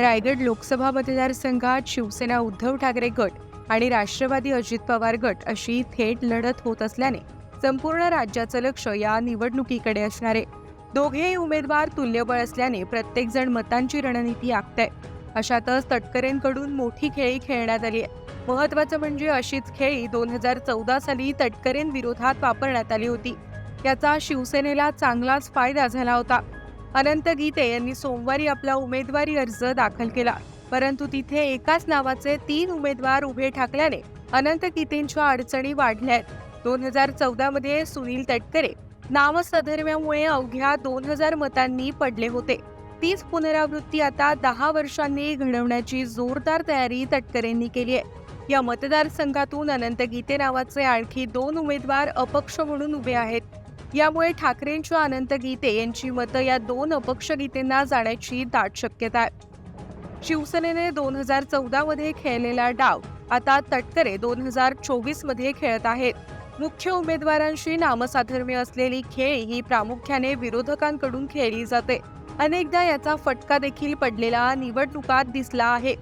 रायगड लोकसभा मतदारसंघात शिवसेना उद्धव ठाकरे गट आणि राष्ट्रवादी अजित पवार गट अशी थेट लढत होत असल्याने संपूर्ण राज्याचं लक्ष या निवडणुकीकडे असणारे. दोघेही उमेदवार तुल्यबळ असल्याने प्रत्येकजण मतांची रणनीती आखतंय. अशातच तटकरेंकडून मोठी खेळी खेळण्यात आली आहे. महत्वाचं म्हणजे अशीच खेळी दोन हजार चौदा साली तटकरेंविरोधात वापरण्यात आली होती. याचा शिवसेनेला चांगलाच फायदा झाला होता. अनंत गीते यांनी सोमवारी आपला उमेदवारी अर्ज दाखल केला. परंतु तिथे एकाच नावाचे तीन उमेदवार उभे ठाकल्याने अनंत गीतेंच्या अडचणी वाढल्या आहेत दोन हजार चौदा मध्ये सुनील तटकरे नामसधर्म्यामुळे अवघ्या दोन हजार मतांनी पडले होते. तीच पुनरावृत्ती आता दहा वर्षांनी घडवण्याची जोरदार तयारी तटकरेंनी केली आहे. या मतदारसंघातून अनंत गीते नावाचे आणखी दोन उमेदवार अपक्ष म्हणून उभे आहेत. यामुळे ठाकरेंच्या अनंत गीते यांची मतं या दोन अपक्ष गीतेंना जाण्याची दाट शक्यता आहे. शिवसेनेने दोन हजार चौदामध्ये खेळलेला डाव आता तटकरे दोन हजार चोवीसमध्ये खेळत आहेत. मुख्य उमेदवारांशी नामसाधर्म्य असलेली खेळ ही प्रामुख्याने विरोधकांकडून खेळली जाते. अनेकदा याचा फटका देखील पडलेला निवडणुकात दिसला आहे.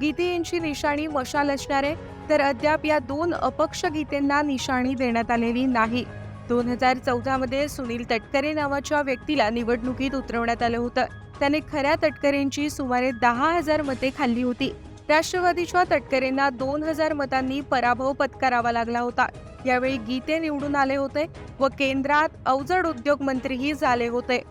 गीते यांची निशाणी मशाल असणारे तर अद्याप या दोन अपक्ष गीतेंना निशाणी देण्यात आलेली नाही. दोन हजार चौदामध्ये सुनील तटकरे नावाच्या व्यक्तीला निवडणुकीत उतरवण्यात आलं होतं. त्याने खऱ्या तटकरेंची सुमारे दहा हजार मते खाल्ली होती. राष्ट्रवादीच्या तटकरेंना दोन हजार मतांनी पराभव पत्करावा लागला होता. यावेळी गीते निवडून आले होते व केंद्रात अवजड उद्योग मंत्रीही झाले होते.